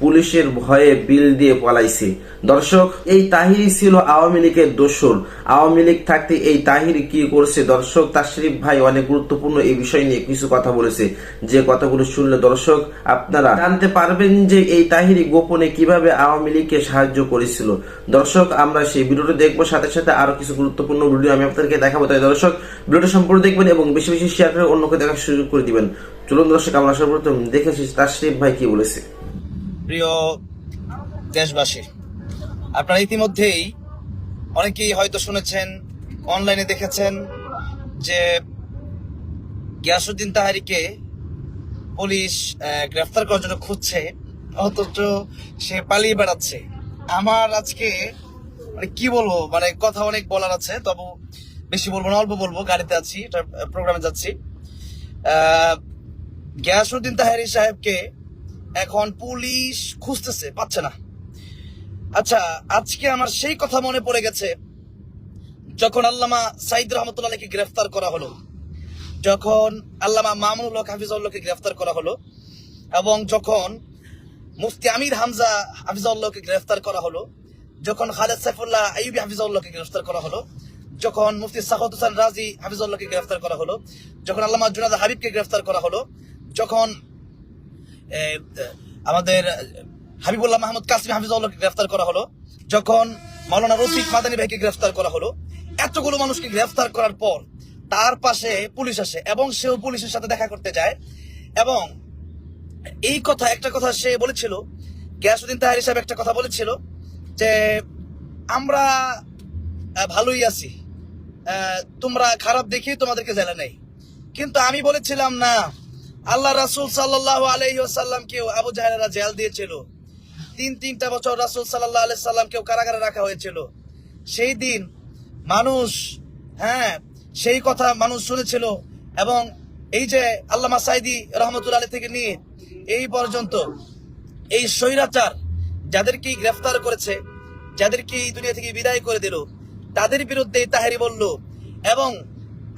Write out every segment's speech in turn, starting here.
পুলিশের ভয়ে বিল দিয়ে পালাইছে। দর্শক, এই তাহিরি ছিল আওয়ামী লীগের দোসর। আওয়ামী লীগ থাকতে এই তাহিরি কি করছে? দর্শক, তাশরিফ ভাই অনেক গুরুত্বপূর্ণ এই বিষয় নিয়ে কিছু কথা বলেছে। যে কথাগুলো শুনলে দর্শক, আপনারা জানতে পারবেন যে এই তাহিরি গোপনে কীভাবে আওয়ামী লীগকে সাহায্য করেছিল। দর্শক, আমরা সেই ভিডিওটি দেখব, সাথে সাথে আরও কিছু গুরুত্বপূর্ণ ভিডিও আমি আপনাদেরকে দেখাবো। তাই দর্শক, ভিডিওটা সম্পূর্ণ দেখবেন এবং বেশি বেশি শেয়ার করে অন্যকে দেখার সুযোগ করে দিবেন। চলুন দর্শক, আমরা সর্বপ্রথম দেখেছি তাশরিফ ভাই কি বলেছে। প্রিয় দেশবাসী, আপনারা ইতিমধ্যেই অনেকেই হয়তো শুনেছেন, অনলাইনে দেখেছেন যে গিয়াসুদ্দিন তাহারিকে পুলিশ গ্রেফতার করার জন্য খুঁজছে, অথচ সে পালিয়ে বেড়াচ্ছে। আমার আজকে মানে কি বলব মানে কথা অনেক বলার আছে, তবু বেশি বলব না, অল্প বলব, গাড়িতে আছি প্রোগ্রামে যাচ্ছি। গিয়াসুদ্দিন তাহারি সাহেবকে এখন পুলিশ খুঁজতেছে, পাচ্ছে না। আচ্ছা আজকে আমার সেই কথা মনে পড়ে গেছে, যখন আল্লামা সাইদ রহমতুল্লাহকে গ্রেফতার করা হলো। যখন আল্লামা মামুনুল হক হাফিজউল্লাহকে গ্রেফতার করা হলো এবং যখন মুফতি আমির হামজা হাফিজউল্লাহকে গ্রেফতার করা হলো, যখন খালেদ সাইফুল্লাহ আইয়ুবি হাফিজউল্লাহকে গ্রেফতার করা হলো, যখন মুফতি সাহদ হোসেন রাজি হাফিজউল্লাহকে গ্রেফতার করা হলো, যখন আল্লামা জুনাদ হাবিবকে গ্রেফতার করা হলো, যখন আমাদের হাবিবুল্লাহ মাহমুদ কাসিম হাফিজউল্লাহকে গ্রেফতার করা হলো। যখন মাওলানা রফিক মাদানী ভাইকে গ্রেফতার করা হলো, এতগুলো মানুষকে গ্রেফতার করার পর তার পাশে পুলিশ আসে এবং সেও পুলিশের সাথে দেখা করতে যায় এবং এই কথা, একটা কথা সে বলেছিল গিয়াসুদ্দিন তাহারি সাহেব একটা কথা বলেছিল যে, আমরা ভালোই আছি। তোমরা খারাপ দেখেই তোমাদেরকে জেলে নেই। কিন্তু আমি বলেছিলাম, না আল্লাহ রাসুল সাল্লাহ আলহিসাল্লামকেও আবু জাহেরা জেল দিয়েছিল। তিন তিনটা বছর রাসুল সাল্লাহ আলাই সাল্লামকেও কারাগারে রাখা হয়েছিল। সেই দিন মানুষ হ্যাঁ সেই কথা মানুষ শুনেছিল এবং এই যে আল্লামা সাইদি রহমতুল আলী থেকে নিয়ে এই পর্যন্ত এই স্বৈরাচার যাদেরকে গ্রেফতার করেছে, যাদেরকে এই দুনিয়া থেকে বিদায় করে দিল, তাদের বিরুদ্ধে তাহারি বলল এবং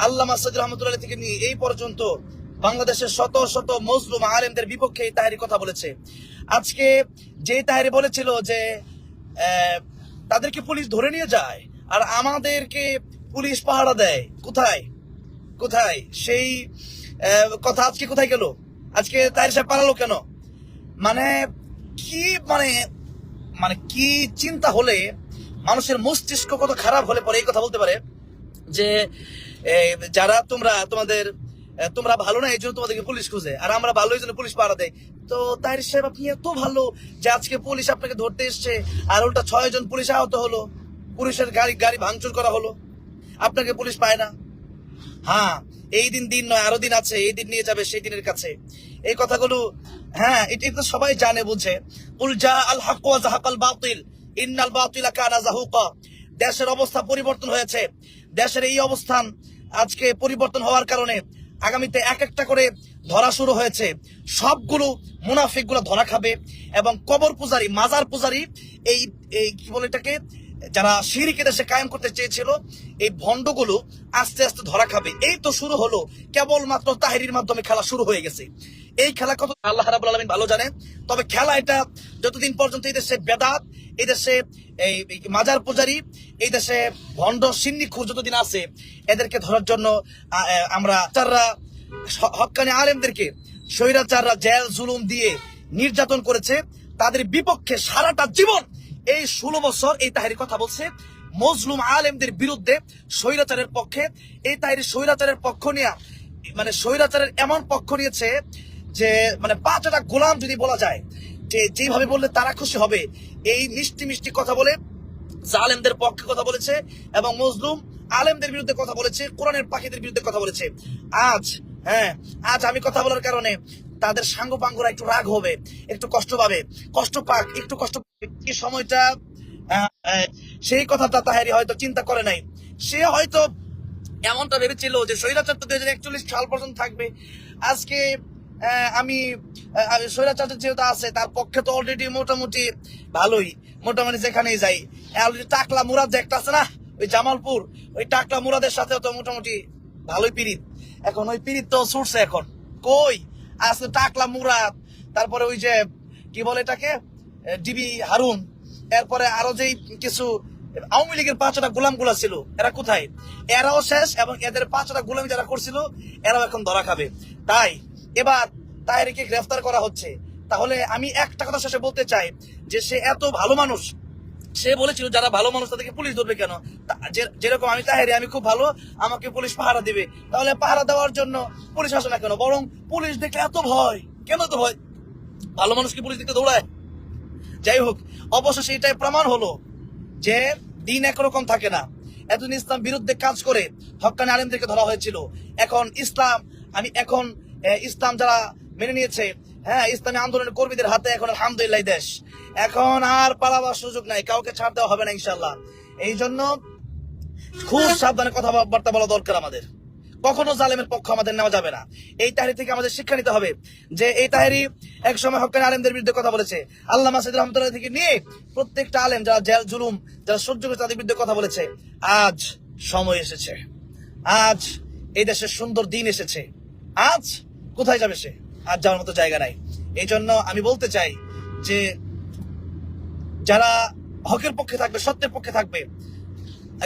আল্লাহ মাসাদ রহমতুল্লাহ থেকে নিয়ে এই পর্যন্ত বাংলাদেশের শত শত মজলুম আলেমদের বিপক্ষে এই তাহারি কথা বলেছে। আজকে যে তাহারি বলেছিল যে তাদেরকে পুলিশ ধরে নিয়ে যায় আর আমাদেরকে পুলিশ পাহারা দেয়। কোথায়? কোথায়? সেই কথা আজকে কোথায় গেল? আজকে তাহের সাহেব পালালো কেন? মানে কি মানে মানে কি চিন্তা হলে মানুষের মস্তিষ্ক কত খারাপ হলে পরে এই কথা বলতে পারে যে যারা তোমরা তোমাদের তোমরা ভালো না এই জন্য তোমাদেরকে পুলিশ খুঁজে। আর আমরা ভালো এই জন্য পুলিশ পাড়া দেয়। তো তাই সাহেব, আপনি এত ভালো যে আজকে পুলিশ আপনাকে ধরতে এসছে, আর উল্টা ছয় জন পুলিশ আহত হলো, পুলিশের গাড়ি গাড়ি ভাঙচুর করা হলো, আপনাকে পুলিশ পায় না? হ্যাঁ এই দিন দিন নয়, আরও দিন আছে, এই দিন নিয়ে যাবে সেই দিনের কাছে। এই কথাগুলো হ্যাঁ এটা তো সবাই জানে, বুঝে। উল জা আল হক ওয়া জাহাকাল বাতিল, ইন্নাল বাতিলা কানা জাহুকা দেশের অবস্থা পরিবর্তন হয়েছে। দেশের এই অবস্থান আজকে পরিবর্তন হওয়ার কারণে আগামীতে এক একটা করে ধরা শুরু হয়েছে। সবগুলো মুনাফিকগুলো ধরা খাবে এবং কবর পূজারী, মাজার পূজারি, এই এই কি বলে এটাকে, যারা সিঁড়িকে দেশে কায়েম করতে চেয়েছিল, এই ভণ্ডগুলো আস্তে আস্তে ধরা খাবে। এই তো শুরু হলো, কেবলমাত্র তাহিরির মাধ্যমে খেলা শুরু হয়ে গেছে। এই খেলা কত আল্লাহ রাবুল আলমিন ভালো জানে। তবে খেলা এটা যতদিন পর্যন্ত এই দেশে বেদাত, এই দেশে এই মাজার পূজারি, এই দেশে ভণ্ড সিন্নি খুর যতদিন আছে, এদেরকে ধরার জন্য আমরা চাররা হকানি আলেমদেরকে স্বৈরাচাররা জেল, জুলুম দিয়ে নির্যাতন করেছে। তাদের বিপক্ষে সারাটা জীবন এই ষোলো বছর এই তাহারি কথা বলছে। মজলুম আলেমদের বিরুদ্ধে স্বৈরাচারের পক্ষে, এই তাহারি স্বৈরাচারের পক্ষ নিয়ে মানে স্বৈরাচারের এমন পক্ষ নিয়েছে যে মানে পাঁচটা গোলাম যদি বলা যায়, যে যেভাবে বললে তারা খুশি হবে, এই মিষ্টি মিষ্টি কথা বলে জালেমদের পক্ষে কথা বলেছে এবং মজলুম আলেমদের বিরুদ্ধে কথা বলেছে, কোরআনের পাখিদের বিরুদ্ধে কথা বলেছে। আজ হ্যাঁ আজ আমি কথা বলার কারণে তাদের সাঙ্গ পাঙ্গরা একটু রাগ হবে, একটু কষ্ট পাবে। কষ্ট পাক, একটু কষ্ট। এই সময়টা সেই কথাটা তাহারি হয়তো চিন্তা করে নাই। সে হয়তো এমনটা ভেবেছিল যে স্বৈরাচার হাজার একচল্লিশ সাল পর্যন্ত থাকবে। আজকে আমি স্বৈরাচার্য যেহেতু আছে, তার পক্ষে তো অলরেডি মোটামুটি ভালোই। মোটামুটি যেখানেই যাই। অলরেডি টাকলা মুরাদ যে একটা আছে না, ওই জামালপুর, ওই টাকলা মুরাদের সাথে তো মোটামুটি ভালোই পিরিত এখন ওই পিরিত তো ছুটছে এখন। কই? আজকে টাকলা মুরাদ, তারপরে ওই যে, কি বলে এটাকে? ডিবি হারুন, এরপরে আরও যেই কিছু, আওয়ামী লীগের পাঁচটা গোলামগুলা ছিল, এরা কোথায়? এরাও শেষ এবং এদের পাঁচটা গোলামি যারা করছিল, এরাও এখন ধরা খাবে। তাই এবার তাহেরিকে গ্রেফতার করা হচ্ছে। তাহলে আমি একটা কথা শেষে বলতে চাই, যে সে এত ভালো মানুষ, সে বলেছিল যারা ভালো মানুষ তাদেরকে পুলিশ ধরবে কেন? যেরকম আমি তাহেরি আমি খুব ভালো, আমাকে পুলিশ পাহারা দিবে। তাহলে পাহারা দেওয়ার জন্য পুলিশ আসে না কেন? বরং পুলিশ দেখলে এত ভয়, কেন তো ভয়? ভালো মানুষকে পুলিশ দেখতে দৌড়ায়। যাই হোক, অবশেষে এটাই প্রমাণ হলো যে দিন একরকম থাকে না। এতদিন ইসলাম বিরুদ্ধে কাজ করে হক্কানি আলেমদেরকে ধরা হয়েছিল। এখন ইসলাম, আমি এখন ইসলাম যারা মেনে নিয়েছে হ্যাঁ ইসলামী আন্দোলনের কর্মীদের হাতে এখন আলহামদুলিল্লাহ দেশ। এখন আর পালাবার সুযোগ নাই, কাউকে ছাড় দেওয়া হবে না ইনশাল্লাহ এই জন্য খুব সাবধানে কথাবার্তা বলা দরকার আমাদের। কখনো জালেমের পক্ষ আমাদের নেওয়া যাবে না। এই তাহারি থেকে আমাদের শিক্ষা নিতে হবে যে এই তাহারি এক সময় হকানি আলেমদের বিরুদ্ধে কথা বলেছে। আল্লাহ মাসিদ রহমতুল্লাহ থেকে নিয়ে প্রত্যেকটা আলেম, যারা জেল, জুলুম, যারা সহ্য করে তাদের বিরুদ্ধে কথা বলেছে, আজ সময় এসেছে। আজ এই দেশের সুন্দর দিন এসেছে। আজ কোথায় যাবে সে? আর যাওয়ার মতো জায়গা নাই। এই জন্য আমি বলতে চাই যে, যারা হকের পক্ষে থাকবে, সত্যের পক্ষে থাকবে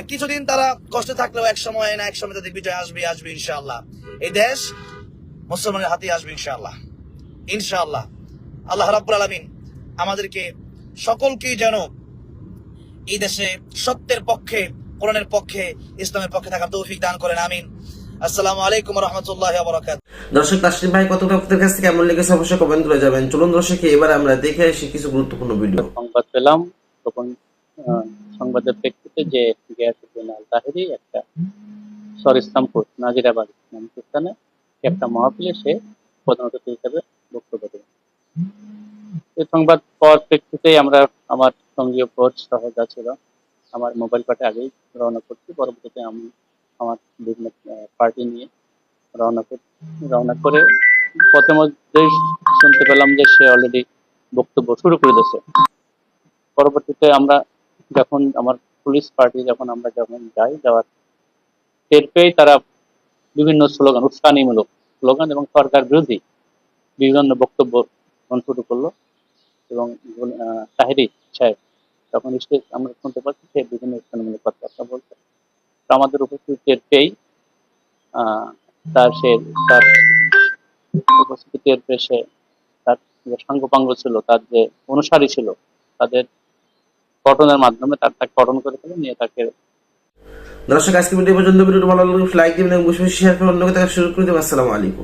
কিছুদিন তারা কষ্টে থাকলেও এক সময় না, এক সময় তাদের বিজয় আসবে আসবে ইনশাআল্লাহ। এই দেশ মুসলমানের হাতে আসবে ইনশাআল্লাহ। ইনশাআল্লাহ। আল্লাহ রাব্বুল আলামিন আমাদেরকে সকলকেই যেন এই দেশে সত্যের পক্ষে, কোরআনের পক্ষে, ইসলামের পক্ষে থাকার তৌফিক দান করেন, আমিন। আসসালামু আলাইকুম রহমতুল্লাহ বরাকাত দর্শক তাসলিম ভাই কতটা আপনাদের কাছ থেকে কেমন লেগেছে? অবশ্যই কমেন্ট করে যাবেন। চলুন দর্শক এবার আমরা দেখে আসি কিছু গুরুত্বপূর্ণ ভিডিও সংবাদ পেলাম তখন আহ, সংবাদের প্রেক্ষিতে যে গিয়াসুদ্দিন আল তাহেরি একটা সর ইসলামপুর নাজিরাবাদ নামক স্থানে একটা মহাপিলে সে প্রধান অতিথি হিসেবে বক্তব্য দেবে এই সংবাদ পাওয়ার আমরা আমার সঙ্গীয় কোচ সহ যা ছিল আমার মোবাইল পাটে আগেই রওনা করছি। পরবর্তীতে আমি আমার বিভিন্ন পার্টি নিয়ে রওনা রওনা করে পথের মধ্যেই শুনতে পেলাম যে সে অলরেডি বক্তব্য শুরু করে দিয়েছে। পরবর্তীতে আমরা যখন আমার পুলিশ পার্টি যখন আমরা যখন যাই যাওয়ার, টের পেয়ে তারা বিভিন্ন স্লোগান, উস্কানিমূলক স্লোগান এবং সরকার বিরোধী বিভিন্ন বক্তব্য শুরু করল এবং তাহেরি সাহেব তখন স্টেজ আমরা শুনতে পাচ্ছি, সে বিভিন্ন উস্কানিমূলক কথাবার্তা বলছে। আমাদের উপস্থিতি টের পেয়েই তার সে, তার উপস্থিতি টের পেয়ে সে, তার যে সাঙ্গপাঙ্গ ছিল, তার যে অনুসারী ছিল, তাদের কটনের মাধ্যমে তার তাকে কটন করে ফেলে, নিয়ে তাকে দর্শক আজকে ভিডিও পর্যন্ত। ভিডিওটি ভালো লাগলে লাইক দিবেন এবং বসে শেয়ার করে অন্যকে দেখা শুরু করে দেবেন। আসসালামু আলাইকুম।